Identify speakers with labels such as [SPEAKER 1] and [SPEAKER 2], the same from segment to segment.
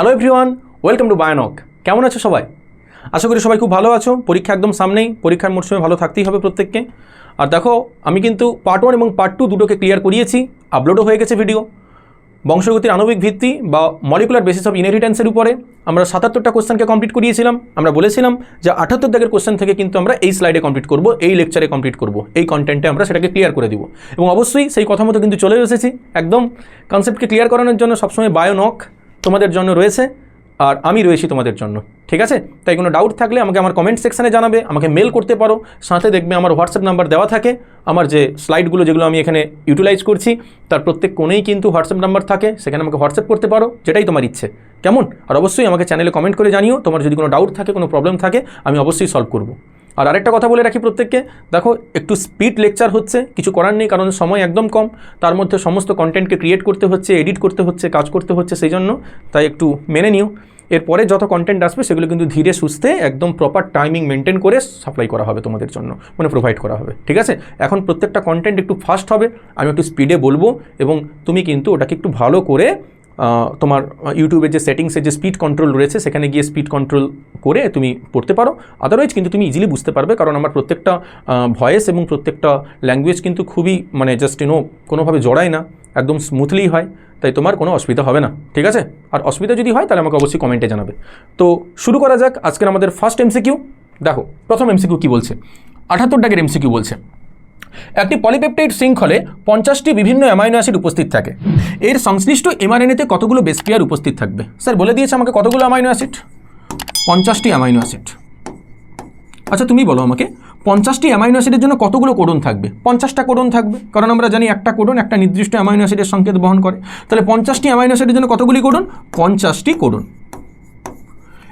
[SPEAKER 1] Hello everyone welcome to বায়ানক কেমন আছো সবাই? আশা করি সবাই খুব ভালো আছো। পরীক্ষা একদম সামনেই, পরীক্ষার মরশুমে ভালো থাকতেই হবে প্রত্যেককে। আর দেখো, আমি কিন্তু পার্ট ওয়ান এবং পার্ট টু দুটোকে ক্লিয়ার করিয়েছি আপলোডও হয়ে গেছে ভিডিও বংশগতির আণবিক ভিত্তি বা মলিকুলার বেসিস অফ ইনহেরিটেন্সের উপরে আমরা সাতাত্তরটা কোশ্চেনকে কমপ্লিট করিয়েছিলাম। আমরা বলেছিলাম যে আঠাত্তর দাগের কোশ্চেন থেকে কিন্তু আমরা এই স্লাইডে কমপ্লিট করব, এই লেকচারে কমপ্লিট করব, এই কন্টেন্টে আমরা সেটাকে ক্লিয়ার করে দিব। এবং অবশ্যই সেই কথা মতো কিন্তু চলে এসেছি। একদম কনসেপ্টকে ক্লিয়ার করানোর জন্য সবসময় বায়োনক তোমাদের জন্য রয়েছে, আর আমি রয়েছি তোমাদের জন্য, ঠিক আছে? তাই কোনো ডাউট থাকলে আমাকে আমার কমেন্ট সেকশানে জানাবে, আমাকে মেল করতে পারো, সাথে দেখবে আমার হোয়াটসঅ্যাপ নাম্বার দেওয়া থাকে, আমার যে স্লাইডগুলো যেগুলো আমি এখানে ইউটিলাইজ করছি, তার প্রত্যেক কোণেই কিন্তু হোয়াটসঅ্যাপ নাম্বার থাকে, সেখানে আমাকে হোয়াটসঅ্যাপ করতে পারো, যেটাই তোমার ইচ্ছে, কেমন? আর অবশ্যই আমাকে চ্যানেলে কমেন্ট করে জানিও, তোমার যদি কোনো ডাউট থাকে, কোনো প্রবলেম থাকে, আমি অবশ্যই সলভ করব। আর আরেকটা কথা বলে রাখি প্রত্যেককে। দেখো, একটু স্পিড লেকচার হচ্ছে, কিছু করার নেই, কারণ সময় একদম কম। তার মধ্যে সমস্ত কন্টেন্টকে ক্রিয়েট করতে হচ্ছে এডিট করতে হচ্ছে, কাজ করতে হচ্ছে সেই জন্য। তাই একটু মেনে নিও। এরপরে যত কন্টেন্ট আসবে, সেগুলো কিন্তু ধীরে সুস্থে, একদম প্রপার টাইমিং মেনটেন করে সাপ্লাই করা হবে তোমাদের জন্য মানে প্রোভাইড করা হবে। ঠিক আছে? এখন প্রত্যেকটা কন্টেন্ট একটু ফাস্ট হবে, আমি একটু স্পিডে বলব, এবং তুমি কিন্তু ওটাকে একটু ভালো করে তোমার ইউটিউবের যে সেটিংসের যে স্পিড কন্ট্রোল রয়েছে, সেখানে গিয়ে স্পিড কন্ট্রোল করে তুমি পড়তে পারো। আদারওয়াইজ কিন্তু তুমি ইজিলি বুঝতে পারবে, কারণ আমার প্রত্যেকটা ভয়েস এবং প্রত্যেকটা ল্যাঙ্গুয়েজ কিন্তু খুবই মানে জাস্ট ইউনো কোনোভাবে জড়ায় না, একদম স্মুথলি হয়, তাই তোমার কোনো অসুবিধা হবে না, ঠিক আছে? আর অসুবিধা যদি হয়, তাহলে আমাকে অবশ্যই কমেন্টে জানাবে। তো শুরু করা যাক আজকের আমাদের ফার্স্ট এমসিকিউ দেখো, প্রথম এমসিকিউ কী বলছে? আঠাত্তর ডাকের এমসিকিউ বলছে। একটি পলিপেপটাইড শৃঙ্খলে পঞ্চাশটি বিভিন্ন অ্যামাইনো অ্যাসিড উপস্থিত থাকে। এর সংশ্লিষ্ট এমআরএনএতে কতগুলো বেস পেয়ার উপস্থিত থাকবে? স্যার, বলে দিয়েছে আমাকে কতগুলো অ্যামাইনো অ্যাসিড? পঞ্চাশটি অ্যামাইনো অ্যাসিড। আচ্ছা তুমি বলো আমাকে, পঞ্চাশটি অ্যামাইনো অ্যাসিডের জন্য কতগুলো কোডন থাকবে? পঞ্চাশটা কোডন থাকবে। কারণ আমরা জানি একটা কোডন একটা নির্দিষ্ট অ্যামাইনো অ্যাসিডের সংকেত বহন করে। তাহলে পঞ্চাশটি অ্যামাইনো অ্যাসিডের জন্য কতগুলি কোডন? পঞ্চাশটি কোডন।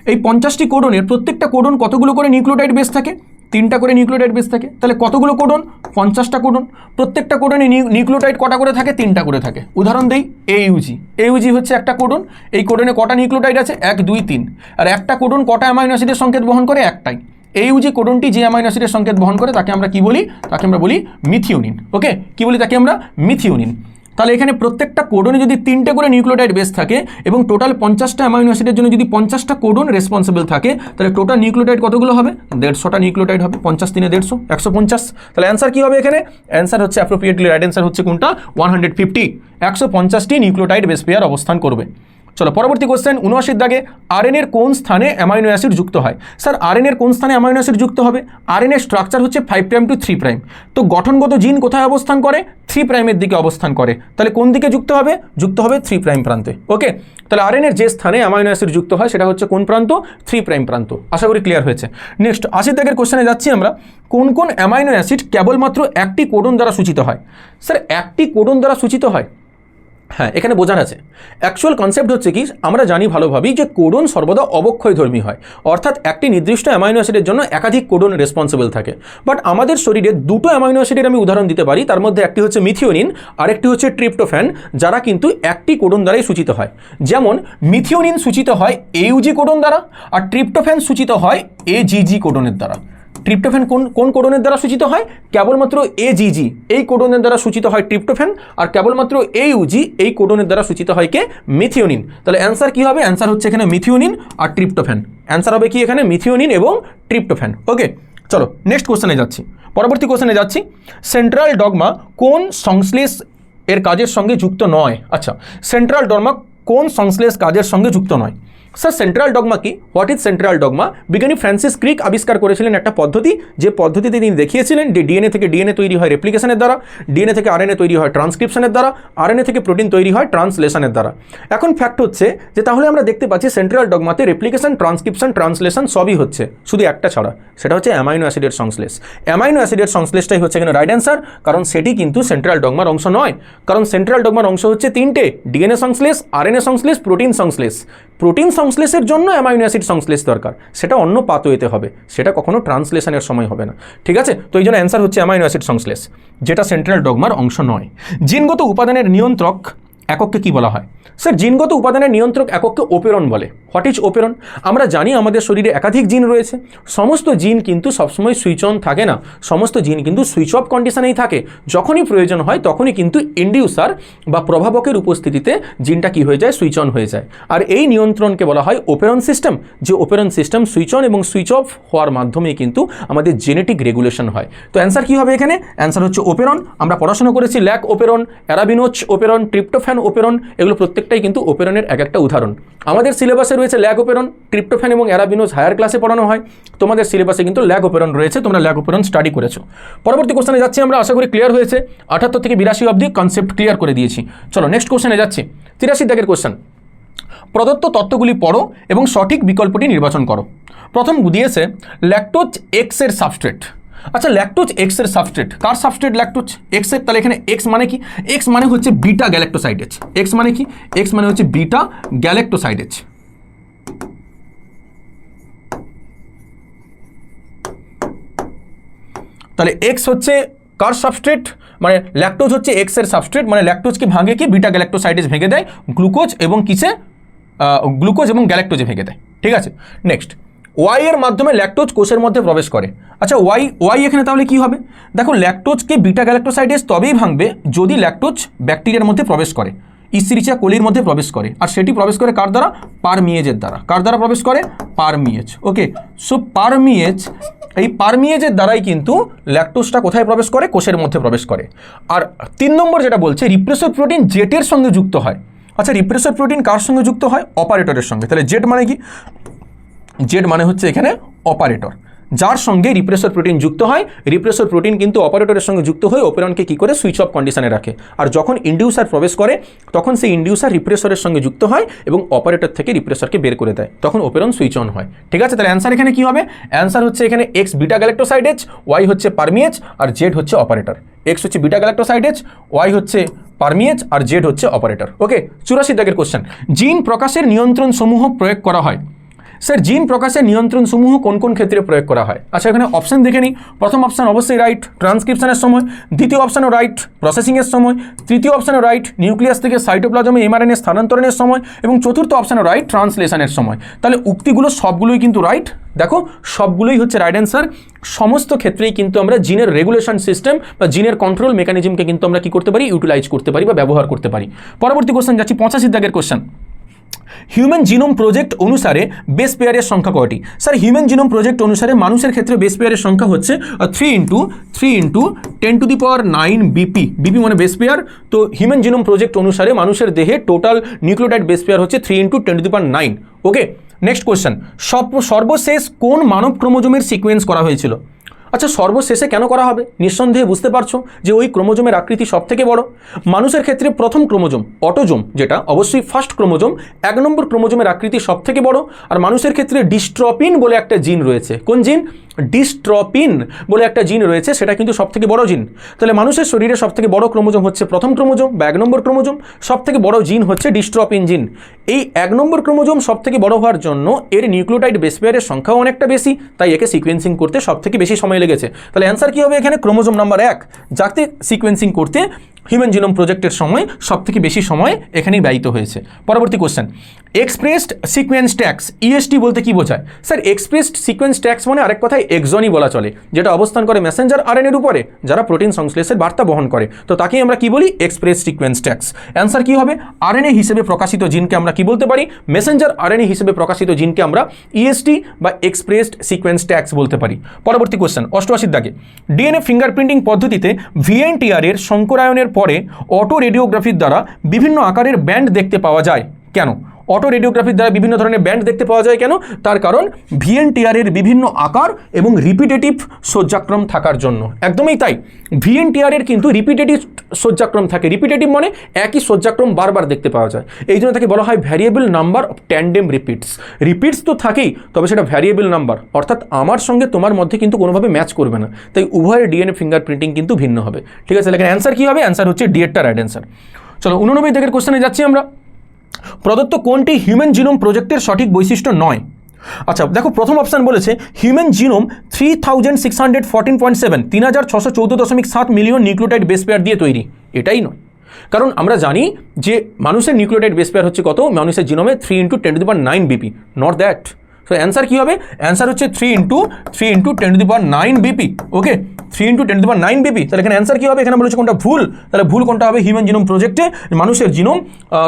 [SPEAKER 1] এই পঞ্চাশটি কোডনের প্রত্যেকটা কোডন কতগুলো করে নিউক্লিওটাইড বেস থাকে? তিনটা করে নিউক্লিওটাইড বেস থাকে। তাহলে কতগুলো কোডন? পঞ্চাশটা কোডন। প্রত্যেকটা কোডনে নিউক্লিওটাইড কটা করে থাকে? তিনটা করে থাকে। উদাহরণ দেই এইউজি এইউজি হচ্ছে একটা কোডন। এই কোডনে কটা নিউক্লিওটাইড আছে? এক, দুই, তিন। আর একটা কোডন কটা অ্যামাইনো অ্যাসিডের সংকেত বহন করে? একটাই। এইউজি কোডনটি যে অ্যামাইনো অ্যাসিডের সংকেত বহন করে, তাকে আমরা কি বলি? তাকে আমরা বলি মিথিওনিন। ওকে? কি বলি তাকে আমরা? মিথিওনিন। তাহলে এখানে প্রত্যেকটা কোডনে যদি তিনটে করে নিউক্লিওটাইড বেস থাকে এবং টোটাল পঞ্চাশটা অ্যামাইনো অ্যাসিডের জন্য যদি পঞ্চাশটা কোডন রেসপন্সিবল থাকে, তাহলে টোটাল নিউক্লিওটাইড কতগুলো হবে? দেড়শোটা নিউক্লিওটাইড হবে, পঞ্চাশ তিনে দেড়শো, একশো পঞ্চাশ। তাহলে অ্যান্সার কী হবে এখানে? অ্যান্সার হচ্ছে অ্যাপ্রোপ্রিয়েটলি রাইট অ্যান্সার হচ্ছে কোনটা? ওয়ান হান্ড্রেড ফিফটি একশো পঞ্চাশটি নিউক্লিওটাইড বেস পেয়ার অবস্থান করবে। চলো, পরবর্তী কোশ্চেন উনআশির দাগে আরএনএর কোন স্থানে অ্যামাইনো অ্যাসিড যুক্ত হয়? স্যার আরএনএর কোন স্থানে অ্যামাইনো অ্যাসিড যুক্ত হবে? আরএনএর স্ট্রাকচার হচ্ছে five prime to three prime তো গঠনগত জিন কোথায় অবস্থান করে? থ্রি প্রাইমের দিকে অবস্থান করে। তাহলে কোন দিকে যুক্ত হবে? যুক্ত হবে থ্রি প্রাইম প্রান্তে। ওকে তাহলে আরএনএর যে স্থানে অ্যামাইনো অ্যাসিড যুক্ত হয়, সেটা হচ্ছে কোন প্রান্ত? থ্রি প্রাইম প্রান্ত। আশা করি ক্লিয়ার হয়েছে। নেক্সট আশির দাগের কোশ্চেনে যাচ্ছি আমরা। কোন কোন অ্যামাইনো অ্যাসিড কেবলমাত্র একটি কোডন দ্বারা সূচিত হয়? স্যার, একটি কোডন দ্বারা সূচিত হয়? হ্যাঁ এখানে বোঝার আছে। অ্যাকচুয়াল কনসেপ্ট হচ্ছে কি, আমরা জানি ভালোভাবেই যে কোডন সর্বদা অবক্ষয়ধর্মী হয়। অর্থাৎ একটি নির্দিষ্ট অ্যামাইনো অ্যাসিডের জন্য একাধিক কোডন রেসপন্সিবল থাকে। বাট আমাদের শরীরে দুটো অ্যামাইনো অ্যাসিডের আমি উদাহরণ দিতে পারি, তার মধ্যে একটি হচ্ছে মিথিওনিন আরেকটি হচ্ছে ট্রিপ্টোফ্যান যারা কিন্তু একটি কোডন দ্বারাই সূচিত হয়। যেমন মিথিওনিন সূচিত হয় এইউজি কোডন দ্বারা, আর ট্রিপ্টোফ্যান সূচিত হয় এজিজি কোডনের দ্বারা। ট্রিপ্টোফ্যান কোন কোন কোডনের দ্বারা সূচিত হয়? কেবলমাত্র এজিজি এই কোডনের দ্বারা সূচিত হয় ট্রিপ্টোফ্যান আর কেবলমাত্র এইউজি এই কোডনের দ্বারা সূচিত হয় কে? মিথিওনিন তাহলে অ্যান্সার কি হবে? অ্যান্সার হচ্ছে এখানে মিথিওনিন আর ট্রিপ্টোফ্যান অ্যান্সার হবে কি এখানে? মিথিওনিন এবং ট্রিপ্টোফ্যান ওকে চলো নেক্সট কোশ্চেনে যাচ্ছি। পরবর্তী কোশ্চেনে যাচ্ছি। সেন্ট্রাল ডগমা কোন সংশ্লেষ এর কাজের সঙ্গে যুক্ত নয়? আচ্ছা সেন্ট্রাল ডগমা কোন সংশ্লেষ কাজের সঙ্গে যুক্ত নয়? স্যার সেন্ট্রাল ডগমা কি? হোয়াট ইজ সেন্ট্রাল ডগমা বিজ্ঞানী ফ্রান্সিস ক্রিক আবিষ্কার করেছিলেন একটা পদ্ধতি। যে পদ্ধতিতে তিনি দেখিয়েছিলেন যে ডিএনএ থেকে ডিএনএ তৈরি হয় রেপ্লিকেশনের দ্বারা ডিএনএ থেকে আরএনএ তৈরি হয় ট্রান্সক্রিপশনের দ্বারা আরএনএ থেকে প্রোটিন তৈরি হয় ট্রান্সলেশনের দ্বারা। এখন ফ্যাক্ট হচ্ছে যে তাহলে আমরা দেখতে পাচ্ছি সেন্ট্রাল ডগমাতে রেপ্লিকেশন ট্রান্সক্রিপশন ট্রান্সলেশন সবই হচ্ছে, শুধু একটা ছাড়া। সেটা হচ্ছে অ্যামাইনো অ্যাসিডের সংশ্লেষ। অ্যামাইনো অ্যাসিডের সংশ্লেষটাই হচ্ছে এখানে রাইট অ্যান্সার কারণ সেটি কিন্তু সেন্ট্রাল ডগমার অংশ নয়। কারণ সেন্ট্রাল ডগমার অংশ হচ্ছে তিনটে ডিএনএ সংশ্লেষ আরএনএ সংশ্লেষ প্রোটিন সংশ্লেষ। প্রোটিন সংশ্লেষের জন্য অ্যামাইনো অ্যাসিড সংশ্লেষ দরকার। সেটা অন্য পাতোয়েতে হবে। সেটা কখনো ট্রান্সলেশনের সময় হবে না। ঠিক আছে? তো এই জন্য অ্যান্সার হচ্ছে অ্যামাইনো অ্যাসিড সংশ্লেষ, যেটা সেন্ট্রাল ডগমার অংশ নয়। জিনগত উপাদানের নিয়ন্ত্রক একককে কি বলা হয়? স্যার, জিনগত উপাদানের নিয়ন্ত্রক একককে ওপেরন বলে। What is operon? আমরা জানি আমাদের শরীরে একাধিক জিন রয়েছে। সমস্ত জিন কিন্তু সবসময় সুইচ অন থাকে না। সমস্ত জিন কিন্তু সুইচ অফ কন্ডিশনেই থাকে। যখনই প্রয়োজন হয়, তখনই কিন্তু ইন্ডিউসার বা প্রভাবকের উপস্থিতিতে জিনটা কি হয়ে যায়? সুইচ অন হয়ে যায়। আর এই নিয়ন্ত্রণকে বলা হয় ওপেরন সিস্টেম, যে ওপেরন সিস্টেম সুইচ অন এবং সুইচ অফ হওয়ার মাধ্যমে কিন্তু আমাদের জেনেটিক রেগুলেশন হয়। তো অ্যান্সার কী হবে এখানে? অ্যান্সার হচ্ছে ওপেরন। আমরা পড়াশোনা করেছি lac operon, arabinose operon, tryptophan operon এগুলো প্রত্যেকটাই কিন্তু ওপেরনের এক একটা উদাহরণ। আমাদের সিলেবাসে রয়েছে ল্যাক ওপেরন ট্রিপ্টোফ্যান এবং অ্যারাবিনোজ হায়ার ক্লাসে পড়ানো হয়। তোমাদের সিলেবাসে কিন্তু ল্যাক ওপেরন রয়েছে, তোমরা ল্যাক ওপেরন স্টাডি করেছ। পরবর্তী কোশ্চেনে যাচ্ছি আমরা, আশা করি ক্লিয়ার হয়েছে। আঠাত্তর থেকে বিরাশি অবধি কনসেপ্ট ক্লিয়ার করে দিয়েছি। চলো নেক্সট কোশ্চেনে যাচ্ছি। তিরাশি দাগের কোশ্চেন প্রদত্ত তত্ত্বগুলি পড়ো এবং সঠিক বিকল্পটি নির্বাচন করো। প্রথম দিয়েছে ল্যাকটোজ এক্সের সাবস্ট্রেট আচ্ছা ল্যাকটোজ এক্সের সাবস্ট্রেট কার সাবস্ট্রেট ল্যাকটোজ এক্সের, তাহলে এখানে এক্স মানে কি? এক্স মানে হচ্ছে বিটা গ্যালেক্টোসাইডেজ এক্স মানে কি? এক্স মানে হচ্ছে বিটা গ্যালেক্টোসাইডেজ তাহলে এক্স হচ্ছে কার সাবস্ট্রেট মানে ল্যাকটোজ হচ্ছে এক্সের সাবস্ট্রেট মানে ল্যাকটোজকে ভাঙে কি? বিটা গ্যালাক্টোসাইডেজ ভেঙে দেয়। গ্লুকোজ এবং কিসে? গ্লুকোজ এবং গ্যালাক্টোজে ভেঙে দেয়। ঠিক আছে? নেক্সট ওয়াই এর মাধ্যমে ল্যাকটোজ কোষের মধ্যে প্রবেশ করে। আচ্ছা ওয়াই ওয়াই এখানে তাহলে কি হবে? দেখো ল্যাকটোজকে বিটা গ্যালাক্টোসাইডেজ তবেই ভাঙবে যদি ল্যাকটোজ ব্যাকটেরিয়ার মধ্যে প্রবেশ করে। ইসিরিচিয়া কোলির মধ্যে প্রবেশ করে। আর সেটি প্রবেশ করে কার দ্বারা? পারমিয়েজের দ্বারা। কার দ্বারা প্রবেশ করে? পারমিয়েজ ওকে সো পারমিয়েজ এই পারমিয়েজের দ্বারাই কিন্তু ল্যাকটোজটা কোথায় প্রবেশ করে? কোষের মধ্যে প্রবেশ করে। আর তিন নম্বর যেটা বলছে রিপ্রেসর প্রোটিন জেটের সঙ্গে যুক্ত হয়। আচ্ছা রিপ্রেসর প্রোটিন কার সঙ্গে যুক্ত হয়? অপারেটরের সঙ্গে। তাহলে জেট মানে কি? জেড মানে হচ্ছে এখানে অপারেটর যার সঙ্গে রিপ্রেসর প্রোটিন যুক্ত হয়। রিপ্রেসর প্রোটিন কিন্তু অপারেটরের সঙ্গে যুক্ত হয়ে ওপেরনকে কী করে? সুইচ অফ কন্ডিশনে রাখে। আর যখন ইন্ডিউসার প্রবেশ করে, তখন সেই ইন্ডিউসার রিপ্রেসরের সঙ্গে যুক্ত হয় এবং অপারেটর থেকে রিপ্রেসরকে বের করে দেয়। তখন ওপেরন সুইচ অন হয়। ঠিক আছে? তাহলে অ্যান্সার এখানে কী হবে? অ্যান্সার হচ্ছে এখানে এক্স বিটা গ্যালেক্টোসাইডেজ ওয়াই হচ্ছে পারমিয়েজ আর জেড হচ্ছে অপারেটর এক্স হচ্ছে বিটা গ্যালেক্টোসাইডেজ ওয়াই হচ্ছে পারমিয়েজ আর জেড হচ্ছে অপারেটর ওকে চুরাশি দাগের কোশ্চেন জিন প্রকাশের নিয়ন্ত্রণ সমূহ প্রয়োগ করা হয়। স্যার, জিন প্রকাশের নিয়ন্ত্রণ সমূহ কোন কোন ক্ষেত্রে প্রয়োগ করা হয়? আচ্ছা এখানে অপশন দেখে নিই। প্রথম অপশন অবশ্যই রাইট ট্রান্সক্রিপশনের সময়। দ্বিতীয় অপশানও রাইট প্রসেসিংয়ের সময়। তৃতীয় অপশানও রাইট নিউক্লিয়াস থেকে সাইটোপ্লাজমে এমআরএনএ স্থানান্তরণের সময়। এবং চতুর্থ অপশানও রাইট ট্রান্সলেশনের সময়। তাহলে উক্তিগুলো সবগুলোই কিন্তু রাইট দেখো, সবগুলোই হচ্ছে রাইট অ্যান্সার সমস্ত ক্ষেত্রেই কিন্তু আমরা জিনের রেগুলেশন সিস্টেম বা জিনের কন্ট্রোল মেকানিজমকে কিন্তু আমরা কি করতে পারি? ইউটিলাইজ করতে পারি বা ব্যবহার করতে পারি। পরবর্তী কোশ্চেন যাচ্ছি, পঁচাশি দাগের কোশ্চেন হিউম্যান জিনোম প্রজেক্ট অনুসারে বেস পেয়ারের সংখ্যা কয়টি? স্যার হিউম্যান জিনোম প্রজেক্ট অনুসারে মানুষের ক্ষেত্রে বেস পেয়ারের সংখ্যা হচ্ছে three into three into ten to the power nine BP BP মানে বেস পেয়ার তো হিউম্যান জিনোম প্রজেক্ট অনুসারে মানুষের দেহে টোটাল নিউক্লিওটাইড বেস পেয়ার হচ্ছে three into ten to the power nine okay next question সর্বশেষ কোন মানব ক্রোমোজোমের সিকোয়েন্স করা হয়েছিল? আচ্ছা সর্বশেষে কেন করা হবে? নিঃসন্দেহে বুঝতে পারছ যে ওই ক্রোমোজোমের আকৃতি সব থেকে বড়। মানুষের ক্ষেত্রে প্রথম ক্রোমোজোম, অটোজোম, যেটা অবশ্যই ফার্স্ট ক্রোমোজোম, এক নম্বর ক্রোমোজোমের আকৃতি সব থেকে বড়। আর মানুষের ক্ষেত্রে ডিস্ট্রপিন বলে একটা জিন রয়েছে। কোন জিন? ডিস্ট্রপিন বলে একটা জিন রয়েছে, সেটা কিন্তু সব থেকে বড় জিন। তাহলে মানুষের শরীরে সব থেকে বড় ক্রোমোজোম হচ্ছে প্রথম ক্রোমোজোম বা এক নম্বর ক্রোমোজোম। সব থেকে বড় জিন হচ্ছে ডিস্ট্রপিন জিন। এই এক নম্বর ক্রোমোজোম সব থেকে বড় হওয়ার জন্য এর নিউক্লিওটাইড বেস পেয়ারের সংখ্যাও অনেকটা বেশি, তাই একে সিকোয়েন্সিং করতে সব থেকে বেশি সময় লেগেছে। তাহলে অ্যান্সার কী হবে এখানে? ক্রোমোজোম নাম্বার এক যাতে সিকোয়েন্সিং করতে হিউম্যান জিনোম প্রজেক্টের সময় সব থেকে বেশি সময় এখানেই ব্যয়িত হয়েছে। পরবর্তী question expressed sequence tags EST বলতে কি বোঝায়? স্যার এক্সপ্রেসড সিকোয়েন্স ট্যাক্স মানে আরেক কথায় এক্সনই বলা চলে, যেটা অবস্থান করে মেসেঞ্জার আরএনএর উপরে, যারা প্রোটিন সংশ্লেষের বার্তা বহন করে। তো তাকেই আমরা কি বলি? এক্সপ্রেস সিকোয়েন্স ট্যাক্স অ্যান্সার কি হবে? আরএনএ হিসেবে প্রকাশিত জিনকে আমরা কি বলতে পারি? মেসেঞ্জার আরএনএ হিসেবে প্রকাশিত জিনকে আমরা ইএসটি বা এক্সপ্রেসড সিকোয়েন্স ট্যাক্স বলতে পারি। পরবর্তী কোশ্চেন অষ্টআশির দাগে। ডিএনএ ফিঙ্গারপ্রিন্টিং পদ্ধতিতে ভিএনটিআর এর সংকরায়নের পরে অটো রেডিওগ্রাফির দ্বারা বিভিন্ন আকারের ব্যান্ড দেখতে পাওয়া যায়। কেন? অটো রেডিওগ্রাফির দ্বারা বিভিন্ন ধরনের ব্যান্ড দেখতে পাওয়া যায় কেন? তার কারণ ভিএনটিআরের বিভিন্ন আকার এবং রিপিটেটিভ সজ্জাক্রম থাকার জন্য। একদমই তাই। ভিএনটিআরের কিন্তু রিপিটেটিভ সজ্জাক্রম থাকে। রিপিটেটিভ মানে একই সজ্জাক্রম বারবার দেখতে পাওয়া যায়। এই জন্য তাকে বলা হয় variable number of tandem repeats repeats তো থাকেই, তবে সেটা ভ্যারিয়েবল নাম্বার অর্থাৎ আমার সঙ্গে তোমার মধ্যে কিন্তু কোনোভাবে ম্যাচ করবে না। তাই উভয়ের ডিএনএ ফিঙ্গার প্রিন্টিং কিন্তু ভিন্ন হবে। ঠিক আছে এখানে অ্যান্সার কী হবে? অ্যান্সার হচ্ছে ডিএটটা রাইট অ্যান্সার চলো, উননব্বই থেকে কোশ্চেনে যাচ্ছি আমরা। প্রদত্ত কোনটি হিউম্যান জিনোম প্রজেক্টের সঠিক বৈশিষ্ট্য নয়? আচ্ছা দেখো প্রথম অপশান বলেছে human genome three thousand six hundred fourteen point seven তিন হাজার ছশো চৌদ্দ দশমিক সাত মিলিয়ন নিউক্লিওটাইড বেস পেয়ার দিয়ে তৈরি। এটাই নয়। কারণ আমরা জানি যে মানুষের নিউক্লিওটাইড বেস পেয়ার হচ্ছে কত? মানুষের জিনোমে three into ten to the nine bp not that so answer কী হবে? অ্যান্সার হচ্ছে three into three into ten to the power nine bp okay three into ten to power nine bp তাহলে এখানে answer কী হবে? এখানে বলেছে কোনটা ভুল? তাহলে ভুল কোনটা হবে? হিউম্যান জিনোম প্রজেক্টে মানুষের genome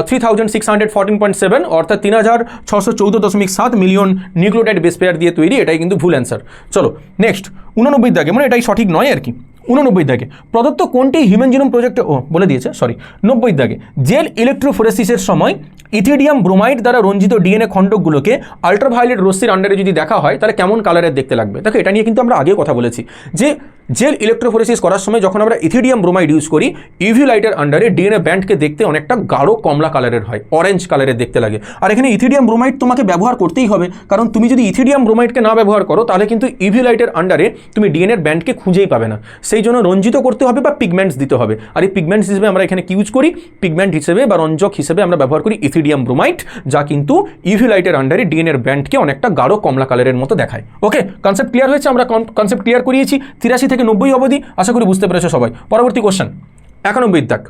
[SPEAKER 1] three thousand six hundred fourteen point seven অর্থাৎ তিন হাজার ছশো চৌদ্দ দশমিক সাত মিলিয়ন নিউক্লিওটাইড বেস পেয়ার দিয়ে তৈরি, এটাই কিন্তু ভুল অ্যান্সার চলো নেক্সট উননব্বই দাগে মানে এটাই সঠিক নয় আর কি। উননব্বই দাগে, প্রদত্ত কোনটি হিউম্যান জিনোম প্রজেক্টে ও, বলে দিয়েছে সরি নব্বই দাগে, জেল ইলেকট্রোফোরেসিসের সময় ইথিডিয়াম ব্রোমাইড দ্বারা রঞ্জিত ডিএনএ খণ্ডকগুলোকে আল্ট্রাভায়োলেট রশ্মির আন্ডারে যদি দেখা হয়, তাহলে কেমন কালারের দেখতে লাগবে? দেখো, এটা নিয়ে কিন্তু আমরা আগেও কথা বলেছি যে জেল ইলেকট্রোফোরেসিস করার সময় যখন আমরা ইথিডিয়াম ব্রোমাইড ইউজ করি ইভি লাইটের আন্ডারে ডিএনএ ব্যান্ডকে দেখতে অনেকটা গাঢ় কমলা কালারের হয় অরেঞ্জ কালারের দেখতে লাগে। আর এখানে ইথিডিয়াম ব্রোমাইড তোমাকে ব্যবহার করতেই হবে, কারণ তুমি যদি ইথিডিয়াম ব্রোমাইডকে না ব্যবহার করো, তাহলে কিন্তু ইভি লাইটের আন্ডারে তুমি ডিএনএর ব্যান্ডকে খুঁজেই পাবে না। সেই জন্য রঞ্জিত করতে হবে বা পিগমেন্টস দিতে হবে। আর এই পিগমেন্টস হিসেবে আমরা এখানে কি ইউজ করি? পিগমেন্ট হিসেবে বা রঞ্জক হিসেবে আমরা ব্যবহার করি ইথিডিয়াম ব্রোমাইড যা কিন্তু ইভি লাইটের আন্ডারে ডিএনএর ব্যান্ডকে অনেকটা গাঢ় কমলা কালারের মতো দেখায়। ওকে কনসেপ্ট ক্লিয়ার হয়েছে? আমরা কনসেপ্ট ক্লিয়ার করিয়েছি। তিরাশি থেকে নব্বই অবধি। আশা করি বুঝতে পেরেছ সবাই। পরবর্তী কোশ্চেন একানব্বই দাগ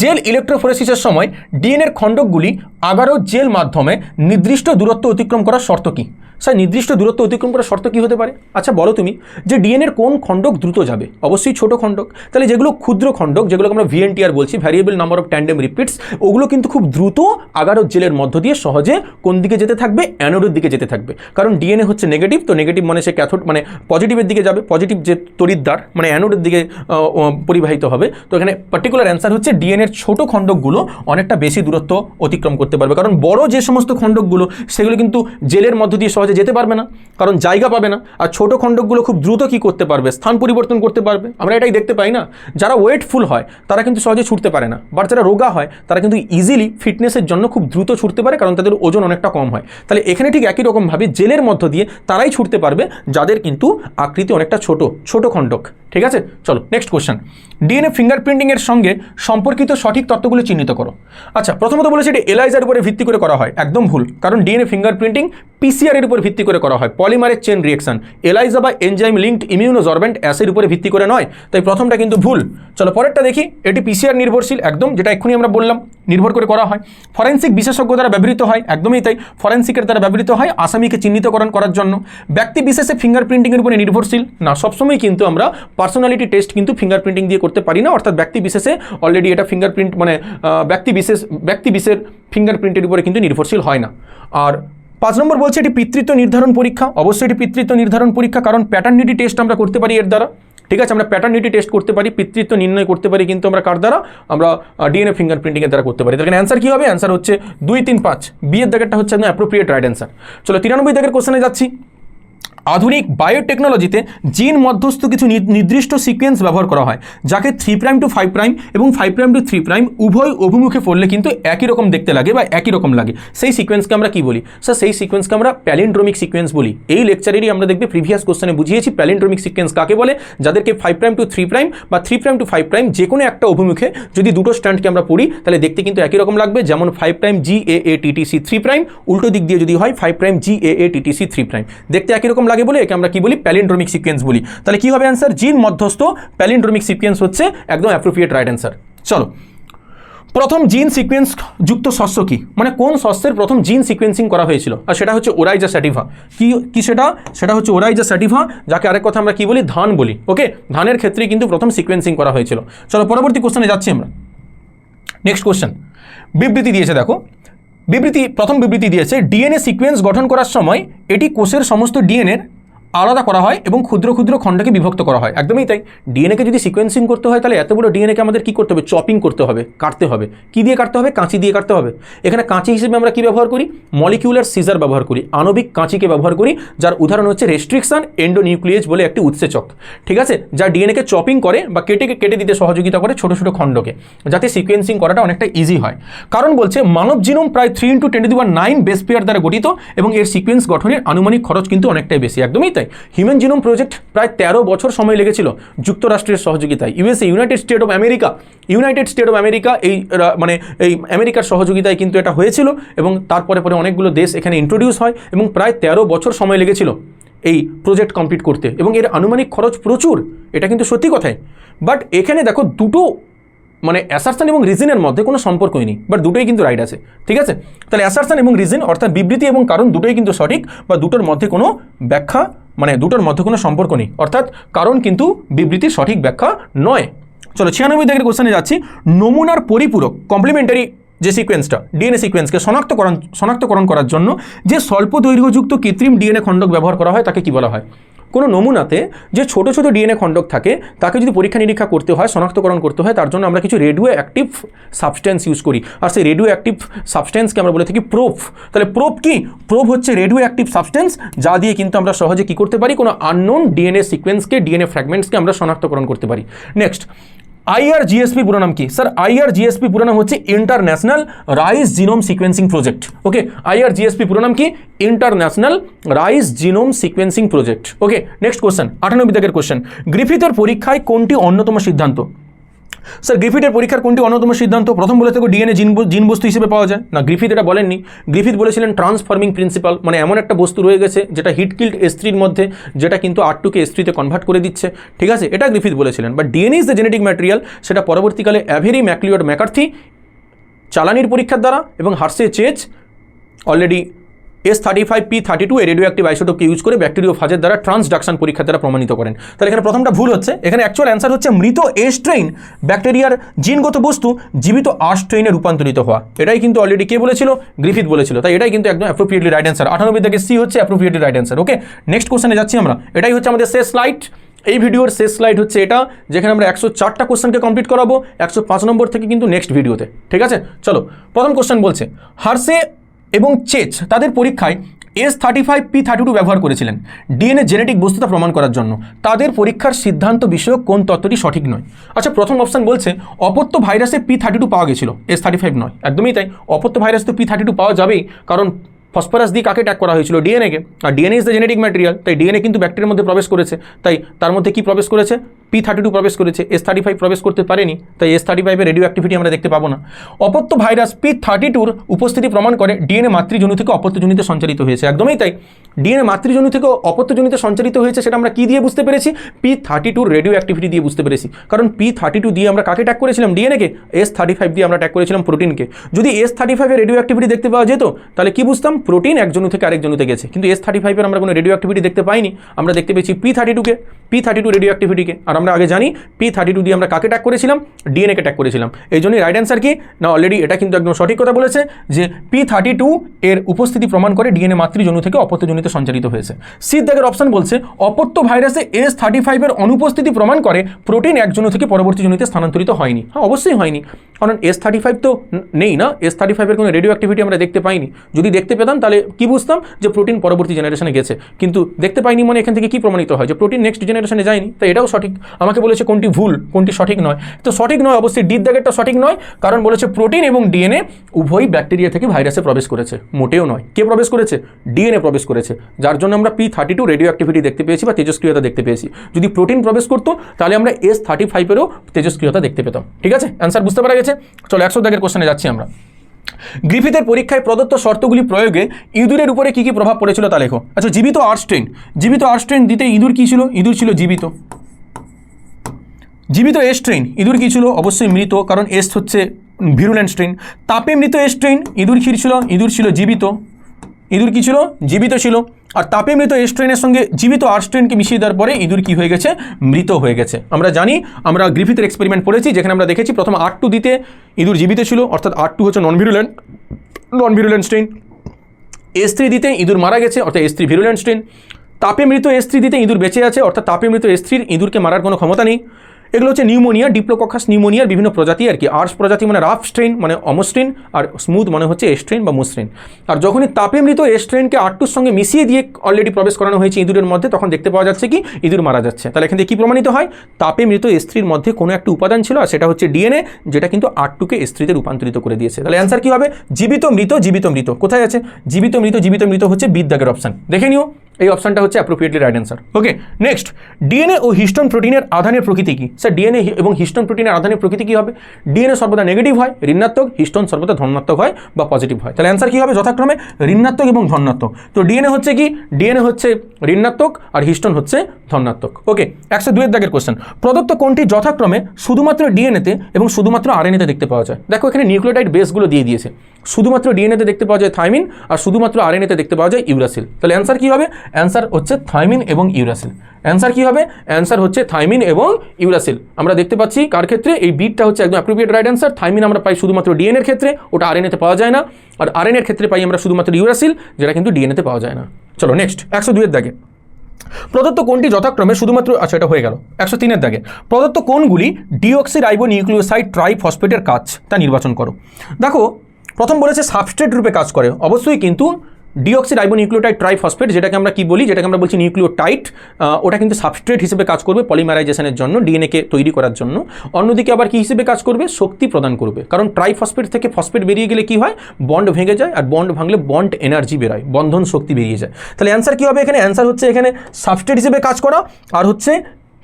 [SPEAKER 1] জেল ইলেকট্রোফোরেসিসের সময় ডিএনএর খণ্ডকগুলি আগারো জেল মাধ্যমে নির্দিষ্ট দূরত্ব অতিক্রম করার শর্ত কী? স্যার, নির্দিষ্ট দূরত্ব অতিক্রম করার শর্ত কী হতে পারে? আচ্ছা বলো তুমি যে ডিএনএর কোন খণ্ডক দ্রুত যাবে? অবশ্যই ছোট খণ্ডক। তাহলে যেগুলো ক্ষুদ্র খণ্ডক, যেগুলোকে আমরা ভিএনটিআর বলছি variable number of tandem repeats ওগুলো কিন্তু খুব দ্রুত আগারো জেলের মধ্য দিয়ে সহজে কোন দিকে যেতে থাকবে? অ্যানোডের দিকে যেতে থাকবে। কারণ ডিএনএ হচ্ছে নেগেটিভ তো নেগেটিভ মানে সে ক্যাথোড মানে পজিটিভের দিকে যাবে। পজিটিভ যে তড়িৎদ্বার মানে অ্যানোডের দিকে পরিবাহিত হবে। তো এখানে পার্টিকুলার অ্যান্সার হচ্ছে ডিএনএর ছোট খণ্ডকগুলো অনেকটা বেশি দূরত্ব অতিক্রম করতে পারবে। কারণ বড় যে সমস্ত খণ্ডকগুলো, সেগুলো কিন্তু জেলের মধ্য দিয়ে সহজে যেতে পারবে না। কারণ জায়গা পাবে না। আর ছোট খণ্ডকগুলো খুব দ্রুত কি করতে পারবে? স্থান পরিবর্তন করতে পারবে। আমরা এটাই দেখতে পাই না? যারা ওয়েটফুল হয়, তারা কিন্তু সহজে ছুটতে পারে না। বাট যারা রোগা হয়, তারা কিন্তু ইজিলি ফিটনেসের জন্য খুব দ্রুত ছুটতে পারে, কারণ তাদের ওজন অনেকটা কম হয়। তাহলে এখানে ঠিক একই রকমভাবে জেলের মধ্য দিয়ে তারাই ছুটতে পারবে, যাদের কিন্তু আকৃতি অনেকটা ছোট ছোট খণ্ডক। ঠিক আছে? চলো নেক্সট কোশ্চেন ডিএনএ ফিঙ্গারপ্রিন্টিংয়ের সঙ্গে সম্পর্কিত সঠিক তত্ত্বগুলো চিহ্নিত করো। আচ্ছা প্রথমত বলেছে এটি এলাইজার উপরে ভিত্তি করে করা হয়, একদম ভুল। কারণ ডিএনএ ফিঙ্গারপ্রিন্টিং পিসিআর এর উপর ভিত্তি করে করা হয়। পলিমারের চেন রিয়েকশন এলাইজা বা এনজাইম লিঙ্কড ইমিউনোজরবেন্ট অ্যাসিড উপরে ভিত্তি করে নয়। তাই প্রথমটা কিন্তু ভুল। চলো পরেরটা দেখি। এটি পিসিআর নির্ভরশীল একদম, যেটা এক্ষুনি আমরা বললাম, নির্ভর করে করা হয়। ফরেন্সিক বিশেষজ্ঞ দ্বারা ব্যবহৃত হয়, একদমই তাই। ফরেন্সিকের দ্বারা ব্যবহৃত হয়, আসামিকে চিহ্নিতকরণ করার জন্য। ব্যক্তি বিশেষে ফিঙ্গারপ্রিন্টিংয়ের উপরে নির্ভরশীল। না সবসময় কিন্তু আমরা পার্সোনালিটি টেস্ট কিন্তু ফিঙ্গারপ্রিন্টিং দিয়ে করতে পারি না। অর্থাৎ ব্যক্তি বিশেষে অলরেডি এটা ফিঙ্গারপ্রিন্ট মানে ব্যক্তি বিশেষ ব্যক্তি বিশেষ ফিঙ্গারপ্রিন্টের উপরে কিন্তু নির্ভরশীল হয় না। আর পাঁচ নম্বর বলছে এটি পিতৃত্ব নির্ধারণ পরীক্ষা। অবশ্যই এটি পিতৃত্ব নির্ধারণ পরীক্ষা, কারণ প্যাটার্নিটি টেস্ট আমরা করতে পারি এর দ্বারা। ঠিক আছে, আমরা প্যাটার্নিটি টেস্ট করতে পারি, পিতৃত্ব নির্ণয় করতে পারি কিন্তু আমরা কার দ্বারা? আমরা ডিএনএ ফিঙ্গার প্রিন্টিংয়ের দ্বারা করতে পারি। তাহলে অ্যান্সার কী হবে? অ্যান্সার হচ্ছে দুই, তিন, পাঁচ। বিয়ের দাগেরটা হচ্ছে একদম অ্যাপ্রোপ্রিয়েট রাইট অ্যান্সার চলো তিরানব্বই দাগের কোশ্চেনে যাচ্ছি। আধুনিক বায়োটেকনোলজিতে জিন মধ্যস্থ কিছু নির্দিষ্ট সিকোয়েন্স ব্যবহার করা হয়, যাকে three prime to five prime এবং five prime to three prime উভয় অভিমুখে পড়লে কিন্তু একই রকম দেখতে লাগে বা একই রকম লাগে। সেই সিকোয়েন্সকে আমরা কি বলি? স্যার সেই সিকোয়েন্সকে আমরা প্যালিন্ড্রোমিক সিকোয়েন্স বলি। এই লেকচারেরই আমরা দেখবে প্রিভিয়াস কোশ্চেনে বুঝিয়েছি প্যালিন্ড্রোমিক সিকোয়েন্স কাকে বলে? যাদেরকে five prime to three prime বা three prime to five prime যে কোনো একটা অভিমুখে যদি দুটো স্ট্যান্ডকে আমরা পড়ি, তাহলে দেখতে কিন্তু একই রকম লাগবে। যেমন five prime G A A TTC three prime উল্টো দিক দিয়ে যদি হয় five prime G A A TTC three prime দেখতে একই রকম লাগে? বলে, একে আমরা কি বলি? প্যালিন্ড্রোমিক সিকোয়েন্স বলি। তাহলে কি হবে অ্যান্সার জিন মধ্যস্থ প্যালিন্ড্রোমিক সিকোয়েন্স হচ্ছে একদম অ্যাপ্রোপ্রিয়েট রাইট অ্যান্সার চলো। প্রথম জিন সিকোয়েন্স যুক্ত শস্য কি? মানে কোন শস্যের প্রথম জিন সিকোয়েন্সিং করা হয়েছিল? আর সেটা হচ্ছে ওরাইজা স্যাটিভা। কি কি সেটা? সেটা হচ্ছে ওরাইজা স্যাটিভা, যাকে আরেক কথা আমরা কি বলি? ধান বলি। ওকে? ধানের ক্ষেত্রে কিন্তু প্রথম সিকোয়েন্সিং করা হয়েছিল। চলো, পরবর্তী কোশ্চেনে যাচ্ছি আমরা। নেক্সট কোশ্চেন বিবৃতি দিয়েছে, দেখো। বিবৃতি প্রথম বিবৃতি দিয়েছে ডিএনএ সিকোয়েন্স গঠন করার সময় এটি কোষের সমস্ত ডিএনএর আলাদা করা হয় এবং ক্ষুদ্র ক্ষুদ্র খণ্ডকে বিভক্ত করা হয়। একদমই তাই। ডিএনএকে যদি সিকোয়েন্সিং করতে হয় তাহলে এত বড় ডিএনএকে আমাদের কী করতে হবে? চপিং করতে হবে, কাটতে হবে। কী দিয়ে কাটতে হবে? কাঁচি দিয়ে কাটতে হবে। এখানে কাঁচি হিসেবে আমরা কী ব্যবহার করি? মলিকিউলার সিজার ব্যবহার করি। আণবিক কাঁচিকে ব্যবহার করি, যার উদাহরণ হচ্ছে রেস্ট্রিকশন এন্ডোনিউক্লিয়েজ বলে একটি উৎসেচক। ঠিক আছে? যা ডিএনএকে চপিং করে বা কেটে কেটে দিতে সহযোগিতা করে ছোটো ছোটো খণ্ডকে, যাতে সিকোয়েন্সিং করাটা অনেকটা ইজি হয়। কারণ বলছে, মানব জিনোম প্রায় three into ten to nine base pair দ্বারা গঠিত এবং এর সিকোয়েন্স গঠনের আনুমানিক খরচ কিন্তু অনেকটাই বেশি। একদমই তাই হিউম্যান জিনোম প্রজেক্ট প্রায় তেরো বছর সময় লেগেছিল যুক্তরাষ্ট্রের সহযোগিতায়। USA United State of America United State of America এই মানে এই আমেরিকার সহযোগিতায় কিন্তু এটা হয়েছিল এবং তারপরে পরে অনেকগুলো দেশ এখানে ইন্ট্রোডিউস হয় এবং প্রায় তেরো বছর সময় লেগেছিল এই প্রজেক্ট কমপ্লিট করতে এবং এর আনুমানিক খরচ প্রচুর, এটা কিন্তু সত্যি কথাই। বাট এখানে দেখো দুটো মানে অ্যাসারশন এবং রিজনের মধ্যে কোনো সম্পর্কই নেই বাট দুটোই কিন্তু রাইট আছে, ঠিক আছে? তাহলে অ্যাসারশন এবং রিজন অর্থাৎ বিবৃতি এবং কারণ দুটোই কিন্তু সঠিক, বা দুটোর মধ্যে কোনো ব্যাখ্যা মানে দুটোর মধ্যে কোনো সম্পর্ক নেই। অর্থাৎ কারণ কিন্তু বিবৃতির সঠিক ব্যাখ্যা নয়। চলো, ছিয়ানব্বই দাগের কোশ্চেনে যাচ্ছি। নমুনার পরিপূরক কমপ্লিমেন্টারি যে সিকোয়েন্সটা ডিএনএ সিকোয়েন্সকে শনাক্তকরণ শনাক্তকরণ করার জন্য যে স্বল্প দৈর্ঘ্যযুক্ত কৃত্রিম ডিএনএ খণ্ডক ব্যবহার করা হয়, তাকে কি বলা হয়? কোনো নমুনাতে যে ছোট ছোট ডিএনএ খণ্ডক থাকে, তাকে যদি পরীক্ষা নিরীক্ষা করতে হয়, শনাক্তকরণ করতে হয়, তার জন্য আমরা কিছু রেডিও অ্যাক্টিভ সাবস্টেন্স ইউজ করি। আর সেই রেডিও অ্যাক্টিভ সাবস্টেন্সকে আমরা বলে থাকি প্রোফ তাহলে প্রোফ কি? প্রোভ হচ্ছে রেডিও অ্যাক্টিভ সাবস্টেন্স যা দিয়ে কিন্তু আমরা সহজে কী করতে পারি? কোনো আননোন ডিএনএ সিকোয়েন্সকে ডিএনএ ফ্র্যাগমেন্টসকে আমরা শনাক্তকরণ করতে পারি। নেক্সট আইআর জিএসপি পুরো নাম কি? স্যার আইআর জিএসপি পুরো নাম হচ্ছে international rice genome sequencing project okay IR GSP পুরো নাম কি? International rice genome sequencing project okay next question আটানব্বই দাগের কোশ্চেন গ্রিফিথের পরীক্ষায় কোনটি অন্যতম সিদ্ধান্ত? স্যার গ্রিফিটের পরীক্ষার কোনটি অন্যতম সিদ্ধান্ত? প্রথম বলে থেকে ডিএনএ জিন জিন বস্তু হিসেবে পাওয়া যায়। না, গ্রিফিথ এটা বলেননি। গ্রিফিথ বলেছিলেন ট্রান্সফর্মিং প্রিন্সিপাল মানে এমন একটা বস্তু রয়ে গেছে যেটা হিট কিল্ড এস্ত্রির মধ্যে, যেটা কিন্তু আর টুকে এস্ত্রিতে কনভার্ট করে দিচ্ছে। ঠিক আছে, এটা গ্রিফিথ বলেছিলেন। But DNA is the genetic material সেটা পরবর্তীকালে অ্যাভেরি ম্যাকলিওড ম্যাকার্থি চালানির পরীক্ষার দ্বারা এবং Hershey Chase already S thirty five P thirty two radioactive আইসোটোপকে use করে ব্যাকটেরিও ফাজের দ্বারা ট্রান্সডাকশন পরীক্ষার দ্বারা প্রমাণিত করেন। তাহলে এখানে প্রথমটা ভুল হচ্ছে। এখানে অ্যাকচুয়াল অ্যান্সার হচ্ছে মৃত এ স্ট্রেইন ব্যাকটেরিয়ার জিনগত বস্তু, জীবিত আর স্ট্রেইনে রূপান্তরিত হওয়া। এটাই কিন্তু অলরেডি কে বলেছিল? গ্রিফিথ বলেছিল। তাই এটাই কিন্তু একদম অ্যাপ্রোপ্রিয়েটলি রাইট অ্যান্সার আঠানব্বই থেকে সি হচ্ছে appropriately right answer okay next কোশ্চেনে যাচ্ছি আমরা। এটাই হচ্ছে আমাদের শেষ স্লাইড এই ভিডিওর শেষ স্লাইড হচ্ছে এটা, যেখানে আমরা একশো চারটা কোশ্চেনকে কমপ্লিট করাবো। একশো পাঁচ নম্বর থেকে কিন্তু নেক্সট ভিডিওতে ঠিক আছে? চলো, প্রথম কোশ্চেন বলছে, হার্সে এবং চেচ তাদের পরীক্ষায় S thirty five, P thirty two ব্যবহার করেছিলেন। ডিএনএ জেনেটিক বস্তুতা প্রমাণ করার জন্য। তাদের পরীক্ষার সিদ্ধান্ত বিষয়ক কোন তত্ত্বটি সঠিক নয়। আচ্ছা প্রথম অপশান বলছে, অপত্য ভাইরাসে পি থার্টি টু পাওয়া গেছিল। এস থার্টি ফাইভ নয়। একদমই তাই, অপত্য ভাইরাস তো পি থার্টি টু পাওয়া যাবেই, কারণ ফসফরাস দিয়ে কাকে ট্যাগ করা হয়েছিল? ডিএনএকে আর DNA is the genetic material তাই ডিএনএ কিন্তু ব্যাকটেরিয়ার মধ্যে প্রবেশ করেছে। তাই তার মধ্যে কি প্রবেশ করেছে? পি থার্টি টু প্রবেশ করেছে। এস থার্টি ফাইভ প্রবেশ করতে পারেনি, তাই এস থার্টি ফাইভের রেডিও অ্যাক্টিভিটি আমরা দেখতে পাবো না। অপত্য ভাইরাস পি থার্টি টুর উপস্থিতি প্রমাণ করে ডিএনএ মাতৃজনু থেকে অপত্যজনিতে সঞ্চারিত হয়েছে। একদমই তাই। ডিএনএ মাতৃজনু থেকে অপত্যজনিতে সঞ্চারিত হয়েছে সেটা আমরা কি দিয়ে বুঝতে পেরেছি? পি থার্টি টুর রেডিও অ্যাক্টিভিটি দিয়ে বুঝতে পেরেছি। কারণ পি থার্টি টু দিয়ে আমরা কাকে ট্যাগ করেছিলাম? ডিএনএকে এস থার্টি ফাইভ দিয়ে আমরা ট্যাগ করেছিলাম প্রোটিনকে যদি এস থার্টি ফাইভের রেডিও অ্যাক্টিভিটি দেখতে পাওয়া যেত, তাহলে কি বুঝতাম? প্রোটিন একজনু থেকে আরেক জনুতে গেছে। কিন্তু এস থার্টি ফাইভের আমরা কোনো রেডিও অ্যাক্টিভিটি দেখতে পাইনি। আমরা দেখতে পেয়েছি পি থার্টি টুকে পি থার্টি টু রেডিও অ্যাক্টিভিটিকে আর আমরা আগে জানি পি থার্টি টু দিয়ে আমরা কাকে ট্যাক করেছিলাম? ডিএনএকে ট্যাক করেছিলাম। এই জন্যই রাইট অ্যান্সার কি? না অলরেডি এটা কিন্তু একদম সঠিক কথা বলেছে যে পি থার্টি টু এর উপস্থিতি প্রমাণ করে ডিএনএ মাতৃজনু থেকে অপত্যজনিতে সঞ্চারিত হয়েছে। সি দাগের অপশন বলছে, অপত্য ভাইরাসে এস থার্টি ফাইভের অনুপস্থিতি প্রমাণ করে প্রোটিন এক জনু থেকে পরবর্তী জনিতে স্থানান্তরিত হয়নি। হ্যাঁ অবশ্যই হয়নি। কারণ এস থার্টি ফাইভ তো নেই না? এস থার্টি ফাইভের কোনো রেডিও অ্যাক্টিভিটি আমরা দেখতে পাইনি। যদি দেখতে পেতাম, তাহলে কি বুঝতাম যে প্রোটিন পরবর্তী জেনারেশনে গেছে। কিন্তু দেখতে পাইনি মানে এখান থেকে কি প্রমাণিত হয়? যে প্রোটিন নেক্সট জেনারেশনে যায়নি। তাই এটাও সঠিক। আমাকে বলেছে কোনটি ভুল, কোনটি সঠিক নয়। তো সঠিক নয়, অবশ্যই ডির দাগেরটা সঠিক নয়। কারণ বলেছে প্রোটিন এবং ডিএনএ উভয়ই ব্যাকটেরিয়া থেকে ভাইরাসে প্রবেশ করেছে। মোটেও নয়। কে প্রবেশ করেছে? ডিএনএ প্রবেশ করেছে। যার জন্য আমরা P thirty two radio activity দেখতে পেয়েছি বা তেজস্ক্রিয়তা দেখতে পেয়েছি। যদি প্রোটিন প্রবেশ করতো, তাহলে আমরা এস থার্টি ফাইভেরও তেজস্ক্রিয়তা দেখতে পেতাম। ঠিক আছে? অ্যান্সার বুঝতে পারা গেছে? চলো, একশো দাগের কোশ্চেনে যাচ্ছি আমরা। গ্রিফিথের পরীক্ষায় প্রদত্ত শর্তগুলি প্রয়োগে ইঁদুরের উপরে কী কী প্রভাব পড়েছিল তা লেখো। আচ্ছা জীবিত আর্ট স্ট্রেন জীবিত আর্ট স্ট্রেন দিতে ইঁদুর কী ছিল? ইঁদুর ছিল জীবিত। জীবিত এস ট্রেন ইঁদুর কী ছিল? অবশ্যই মৃত, কারণ এস হচ্ছে ভিরুলেন্ট স্ট্রেন তাপে মৃত এস ট্রেন ইঁদুর ক্ষীর ছিল, ইঁদুর ছিল জীবিত। ইঁদুর কী ছিল? জীবিত ছিল। আর তাপে মৃত এস ট্রেনের সঙ্গে জীবিত আর স্ট্রেনকে মিশিয়ে দেওয়ার পরে ইঁদুর কী হয়ে গেছে? মৃত হয়ে গেছে। আমরা জানি, আমরা গ্রিফিথের এক্সপেরিমেন্ট পড়েছি, যেখানে আমরা দেখেছি প্রথম আর টু দিতে ইঁদুর জীবিত ছিল, অর্থাৎ আর টু হচ্ছে non virulent non virulent strain S three দিতে ইঁদুর মারা গেছে, অর্থাৎ এস থ্রি ভিরুলেন্ট স্ট্রেন তাপে মৃত এস থ্রি দিতে ইঁদুর বেঁচে আছে, অর্থাৎ তাপে মৃত এস থ্রির ইঁদুরকে মারার কোনো ক্ষমতা নেই। এগুলো হচ্ছে নিউমোনিয়া, ডিপ্লোককাস নিউমোনিয়ার বিভিন্ন প্রজাতি আর কি। আর্স প্রজাতি মানে রাফ স্ট্রেন মানে অমস্ট্রেন আর স্মুথ মানে হচ্ছে এস্ট্রেন বা মুসট্রেন আর যখনই তাপে মৃত এস্ট্রেনকে আটটুর সঙ্গে মিশিয়ে দিয়ে অলরেডি প্রবেশ করানো হয়েছে ইঁদুরের মধ্যে, তখন দেখতে পাওয়া যাচ্ছে কি, ইঁদুর মারা যাচ্ছে। তাহলে এখান থেকে কী প্রমাণিত হয়? তাপে মৃত স্ত্রীর মধ্যে কোনো একটা উপাদান ছিল আর সেটা হচ্ছে ডিএনএ, যেটা কিন্তু আটটুকে স্ত্রীতে রূপান্তরিত করে দিয়েছে। তাহলে অ্যান্সার কী হবে? জীবিত মৃত জীবিত মৃত। কোথায় আছে? জীবিত মৃত জীবিত মৃত হচ্ছে বিদ্যাগের অপশান দেখে নিও, এই অপশানটা হচ্ছে appropriately right answer okay next DNA ও হিস্টোন প্রোটিনের আধানের প্রকৃতি কি? স্যার ডিএনএ এবং হিস্টোন প্রোটিনের রাজধানী প্রকৃতি কী হবে? ডিএনএ সর্বদা নেগেটিভ হয়, ঋণাত্মক হিস্টোন সর্বদা ধনাত্মক হয় বা পজিটিভ হয়। তাহলে অ্যান্সার কী হবে যথাক্রমে? ঋণাত্মক এবং ধনাত্মক। তো ডিএনএ হচ্ছে কি? ডিএনএ হচ্ছে ঋণাত্মক আর হিস্টোন হচ্ছে ধনাত্মক। ওকে একশো দুয়ের দাগের কোশ্চেন প্রদত্ত কোনটি যথাক্রমে শুধুমাত্র ডিএনএতে এবং শুধুমাত্র আরএনএতে দেখতে পাওয়া যায়। দেখো, এখানে নিউক্লিওটাইড বেসগুলো দিয়ে দিয়েছে। শুধুমাত্র ডিএনএতে দেখতে পাওয়া যায় থাইমিন আর শুধুমাত্র আরএনএতে দেখতে পাওয়া যায় ইউরাসিল। তাহলে অ্যান্সার কী হবে? অ্যান্সার হচ্ছে থাইমিন এবং ইউরাসিল। অ্যান্সার কী হবে? অ্যান্সার হচ্ছে থাইমিন এবং ইউরাসিল আমরা দেখতে পাচ্ছি কার ক্ষেত্রে? এই বিটটা হচ্ছে একদম অ্যাপ্রোপ্রিয়েট রাইট অ্যান্সার থাইমিন আমরা পাই শুধুমাত্র ডিএনএর ক্ষেত্রে, ওটা আরএনএতে পাওয়া যায় না। আর আরএনএর ক্ষেত্রে পাই আমরা শুধুমাত্র ইউরাসিল যেটা কিন্তু ডিএনএতে পাওয়া যায় না। চলো নেক্সট একশো দুইয়ের দাগে। প্রদত্ত কোনটি যথাক্রমে শুধুমাত্র আচ্ছা এটা হয়ে গেল। একশো তিনের দাগে। প্রদত্ত কোনগুলি ডিঅক্সি রাইবো নিউক্লিওসাইড ট্রাইফসফেটের কাজ, তা নির্বাচন করো। দেখো, প্রথম বলেছে সাবস্ট্রেট রূপে কাজ করে। অবশ্যই কিন্তু ডিঅক্সি রাইবোনিউক্লিওটাইড ট্রাইফসফেট, যেটাকে আমরা কি বলি? যেটাকে আমরা বলছি নিউক্লিওটাইট ওটা কিন্তু সাবস্ট্রেট হিসেবে কাজ করবে পলিমারাইজেশনের জন্য, ডিএনএকে তৈরি করার জন্য। অন্যদিকে আবার কি হিসেবে কাজ করবে? শক্তি প্রদান করবে। কারণ ট্রাইফসফেট থেকে ফসফেট বেরিয়ে গেলে কি হয়? বন্ড ভেঙে যায়, আর বন্ড ভাঙলে বন্ড এনার্জি বেরোয়, বন্ধন শক্তি বেরিয়ে যায়। তাহলে অ্যান্সার কী হবে এখানে? অ্যান্সার হচ্ছে এখানে সাবস্ট্রেট হিসেবে কাজ করা, আর হচ্ছে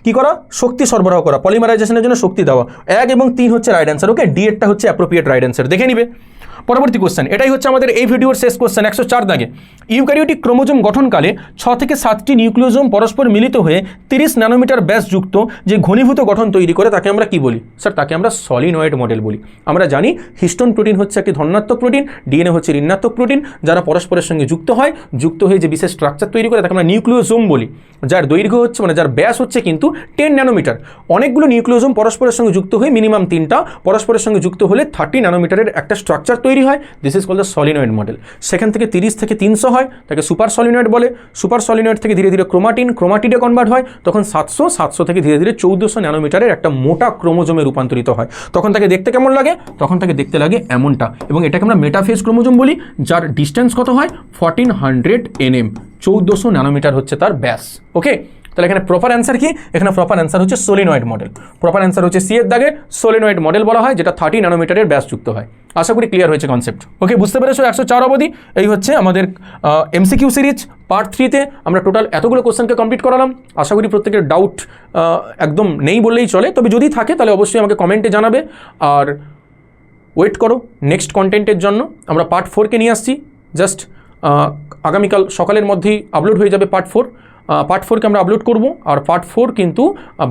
[SPEAKER 1] কি করা? শক্তি সরবরাহ করা, পলিমারাইজেশনের জন্য শক্তি দেওয়া। এক এবং তিন হচ্ছে রাইট অ্যান্সার, ওকে? ডি এরটা হচ্ছে অ্যাপ্রোপ্রিয়েট রাইট অ্যান্সার। দেখে নিবে। পরবর্তী কোশ্চেন এটাই হচ্ছে আমাদের এই ভিডিওর শেষ কোশ্চেন একশো চার দাগে। ইউক্যারিওটিক ক্রোমোজোম গঠনকালে ছ থেকে সাতটি নিউক্লিওজোম পরস্পর মিলিত হয়ে তিরিশ ন্যানোমিটার ব্যাসযুক্ত যে ঘনীভূত গঠন তৈরি করে তাকে আমরা কি বলি? স্যার তাকে আমরা সলিনয়েড মডেল বলি। আমরা জানি হিস্টোন প্রোটিন হচ্ছে একটি ধনাত্মক প্রোটিন ডিএনএ হচ্ছে ঋণাত্মক প্রোটিন যারা পরস্পরের সঙ্গে যুক্ত হয়, যুক্ত হয়ে যে বিশেষ স্ট্রাকচার তৈরি করে তাকে আমরা নিউক্লিওজোম বলি। যার দৈর্ঘ্য হচ্ছে মানে যার ব্যাস হচ্ছে কিন্তু টেন ন্যানোমিটার। অনেকগুলো নিউক্লিওজোম পরস্পরের সঙ্গে যুক্ত হয়ে মিনিমাম তিনটা, পরস্পরের সঙ্গে যুক্ত হলে থার্টি ন্যানোমিটারের একটা স্ট্রাকচার তৈরি হয় this is call the solenoid model সেখান থেকে তিরিশ থেকে তিনশো হয়, তাকে সুপার সলিনয়েড বলে। সুপার সলিনয়েড থেকে ধীরে ধীরে ক্রোমাটিন ক্রোমাটিডে কনভার্ট হয়, তখন সাতশো সাতশো থেকে ধীরে ধীরে চৌদ্দশো ন্যানোমিটারের একটা মোটা ক্রোমোজোমে রূপান্তরিত হয়। তখন তাকে দেখতে কেমন লাগে? তখন তাকে দেখতে লাগে এমনটা। এবং এটাকে আমরা মেটাফেজ ক্রোমোজোম বলি, যার ডিস্টেন্স কত হয়? ফর্টিন হান্ড্রেড এনএম চৌদ্দশো ন্যানোমিটার হচ্ছে তার ব্যাস। ওকে তাহলে এখানে প্রপার অ্যান্সার কি? এখানে প্রপার অ্যান্সার হচ্ছে সোলিনয়েড মডেল প্রপার অ্যান্সার হচ্ছে সি এর দাগে সোলিনয়েড মডেল বলা হয়, যেটা থার্টি ন্যানোমিটারের ব্যাসযুক্ত হয়। আশা করি ক্লিয়ার হয়েছে কনসেপ্ট ওকে বুঝতে পেরেছ? একশো চার অবধি। এই হচ্ছে আমাদের এমসিকিউ সিরিজ পার্ট থ্রিতে আমরা টোটাল এতগুলো কোশ্চেনকে কমপ্লিট করালাম। আশা করি প্রত্যেকের ডাউট একদম নেই বললেই চলে। তবে যদি থাকে, তাহলে অবশ্যই আমাকে কমেন্টে জানাবে। আর ওয়েট করো নেক্সট কন্টেন্টের জন্য। আমরা পার্ট ফোরকে নিয়ে আসছি। জাস্ট আগামীকাল সকালের মধ্যেই আপলোড হয়ে যাবে পার্ট ফোর পার্ট ফোরকে আমরা আপলোড করব, আর পার্ট ফোর কিন্তু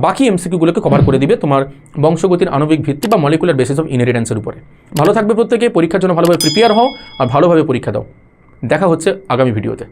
[SPEAKER 1] বাকি এমসিকিউগুলোকে কভার করে দিবে তোমার বংশগতির আণবিক ভিত্তি বা মলিকুলার বেসিস অফ ইনহেরিটেন্সের উপরে। ভালো থাকবে প্রত্যেকে, পরীক্ষার জন্য ভালোভাবে প্রিপেয়ার হও, আর ভালোভাবে পরীক্ষা দাও। দেখা হচ্ছে আগামী ভিডিওতে